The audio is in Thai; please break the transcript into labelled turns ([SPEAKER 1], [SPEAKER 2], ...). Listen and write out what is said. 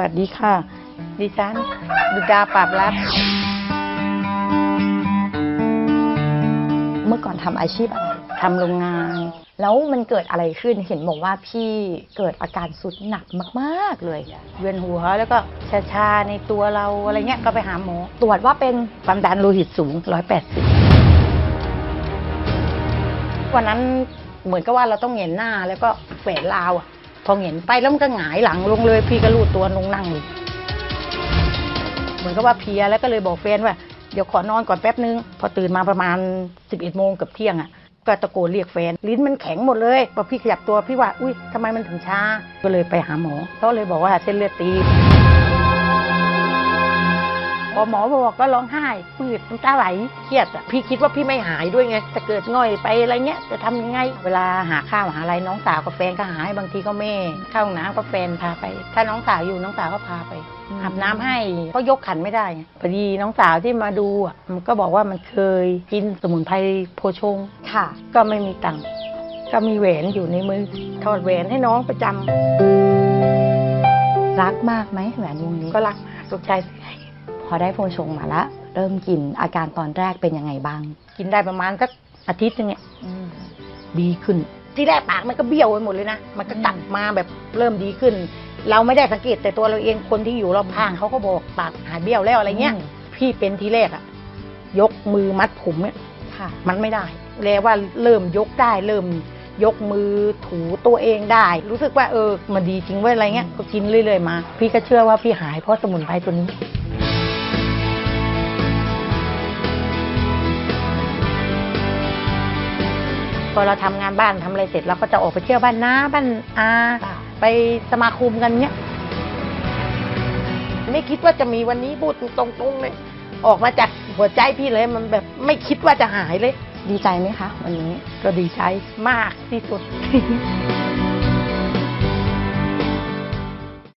[SPEAKER 1] วัสดีค่ะ ดิฉันดุดาปราบรัฐ
[SPEAKER 2] เมื่อก่อนทำอาชีพอะไร
[SPEAKER 1] ทำโรงงาน
[SPEAKER 2] แล้วมันเกิดอะไรขึ้นเห็นบอกว่าพี่เกิดอาการสุดหนักมากๆเลย
[SPEAKER 1] เวียนหัวแล้วก็ชาๆในตัวเราอะไรเงี้ยก็ไปหาหมอ
[SPEAKER 2] ตรวจว่าเป็น
[SPEAKER 1] ความดันโลหิตสูง 180 วันนั้นเหมือนกับว่าเราต้องเหงนหน้าแล้วก็แฝนราวอะ พอเห็นไปแล้วมันก็หงายหลังลงเลย พี่ก็รูดตัวลงนั่งเลยเหมือนกับว่าเพียแล้วก็เลยบอกแฟนว่า เดี๋ยวขอนอนก่อนแป๊บนึง พอตื่นมาประมาณ 11โมงเกับเที่ยงอะก็ตะโกนเรียกแฟน ลิ้นมันแข็งหมดเลยพอพี่ขยับตัวพี่ว่าอุ้ยทำไมมันถึงช้าก็เลยไปหาหมอเขาเลยบอกว่าเส้นเลือดตีบ หมอบอกก็ร้องไห้ปืดน้ำตาไหลเครียดอะพี่คิดว่าพี่ไม่หายด้วยไงจะเกิดง่อยไปอะไรเงี้ยจะทำยังไง เวลาหาข้าวหาอะไรน้องสาวกับแฟนก็หาให้บางทีก็แม่เข้าห้องน้ำก็แฟนพาไป ถ้าน้องสาวอยู่น้องสาวก็พาไปอาบน้ำให้ก็ยกขันไม่ได้ไงพอดีน้องสาวที่มาดูอะมันก็บอกว่ามันเคยกินสมุนไพรโพชง
[SPEAKER 2] ค่ะ
[SPEAKER 1] ก็ไม่มีตังค์ก็มีแหวนอยู่ในมือถอดแหวนให้น้องประจำ
[SPEAKER 2] รักมากไหมแหวนวงนี้
[SPEAKER 1] ก็รักมากสุขใจเสียให้
[SPEAKER 2] พอได้โพชงมาแล้วเริ่มกินอาการตอนแรกเป็นยังไงบ้าง
[SPEAKER 1] กินได้ประมาณสักอาทิตย์หนึงเนี่ยดีขึ้น ที่แรกปากมันก็เบี้ยวไปหมดเลยนะ มันก็กลับมาแบบเริ่มดีขึ้น เราไม่ได้สังเกตแต่ตัวเราเองคนที่อยู่รอบข้างเขาก็บอกปากหายเบี้ยวแล้วอะไรเงี้ย
[SPEAKER 2] อืม
[SPEAKER 1] พี่เป็นทีแรกอะยกมือมัดผมเนี่ย
[SPEAKER 2] ค่ะ
[SPEAKER 1] มันไม่ได้แล้วว่าเริ่มยกได้เริ่มยกมือถูตัวเองได้ รู้สึกว่าเออมันดีจริงเว้ยอะไรเงี้ยก็กินเรื่อยๆมา พี่ก็เชื่อว่าพี่หายเพราะสมุนไพรตัวนี้ พอเราทำงานบ้านทำอะไรเสร็จเราก็จะออกไปเที่ยวบ้านน้าบ้านอา
[SPEAKER 2] ค่ะ
[SPEAKER 1] ไปสมาคมกันเนี้ยไม่คิดว่าจะมีวันนี้พูดตรงๆเลยออกมาจากหัวใจพี่เลยมันแบบไม่คิดว่าจะหายเลย
[SPEAKER 2] ดีใจไหมคะ วันนี้
[SPEAKER 1] ก็ดีใจมากที่สุด